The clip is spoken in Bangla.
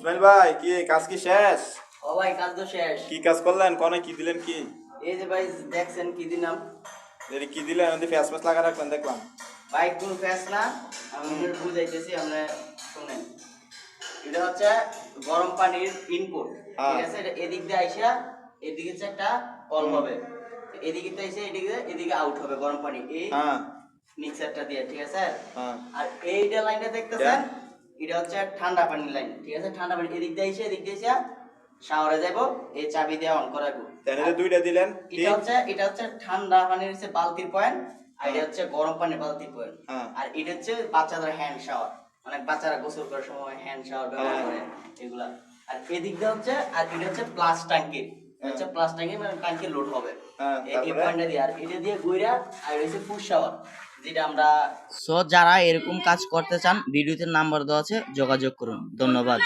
ইসমাইল ভাই কি কাজ কি শেষ? ও ভাই কাজ তো শেষ। কি কাজ করলেন? কোনে কি দিলেন কি? এই যে ভাই দেখছেন কি দিলাম। এর কি দিলেন? ওদের ফেস মাস লাগা রাখলেন দেখলাম। ভাই কোন ফ্যাস না আমি বুঝাইতেছি আমরা শুনেন। এটা হচ্ছে গরম পানির ইনপুট হ্যাঁ। ঠিক আছে? এটা এদিক দিয়ে আইসা এদিকে হচ্ছে একটা কল হবে। এদিকে তো এসে এদিকে এদিকে আউট হবে গরম পানি। এই হ্যাঁ। মিক্সারটা দিয়ে ঠিক আছে? হ্যাঁ। আর এইটা লাইনটা দেখতেছেন? এটা হচ্ছে ঠান্ডা পানির লাইন ঠিক আছে? ঠান্ডা পানি এদিক দিয়ে এসে এদিক দিয়ে এসে শাওয়ারে যাব এই চাবি দিয়ে অন করাবো তাহলে যে দুইটা দিলেন এটা হচ্ছে এটা হচ্ছে ঠান্ডা পানির হচ্ছে বালতির পয়েন্ট আর এটা হচ্ছে গরম পানির বালতির পয়েন্ট হ্যাঁ। আর এটা হচ্ছে বাচ্চাদের হ্যান্ড শাওয়ার মানে বাচ্চারা গোসল করার সময় হ্যান্ড শাওয়ার ব্যবহার হ্যাঁ। করে এগুলা। আর এদিক দিয়ে হচ্ছে আর এটা হচ্ছে প্লাস ট্যাঙ্কি হচ্ছে প্লাস ট্যাঙ্কি মানে ট্যাঙ্কি লোড হবে। হ্যাঁ, এই- পয়েন্টটা দিয়ে। আর এটা দিয়ে গইরা আর শাওয়ার যেটা আমরা সো যারা এরকম কাজ করতে চান ভিডিওতে নাম্বার দেওয়া আছে যোগাযোগ করুন। ধন্যবাদ।